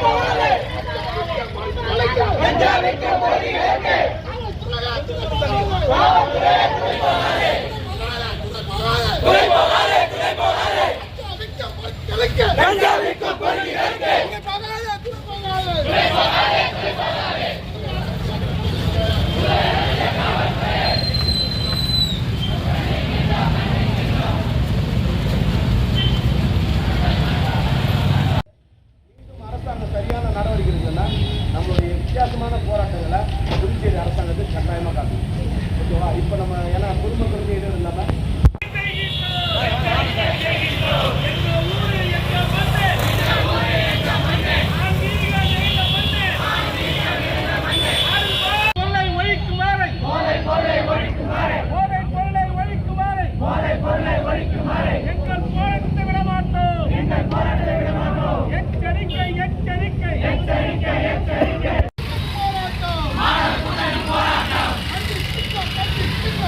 Police வித்தியாசமான போராட்டங்கள்.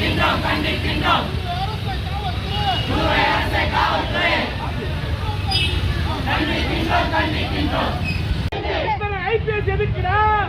கண்டிக்கின்றோம் கண்டிக்கின்றோம். அரசை கண்டிக்கின்றோம் கண்டிக்கின்றோம் ஐபிஎஸ் எதிர்க்கிறோம்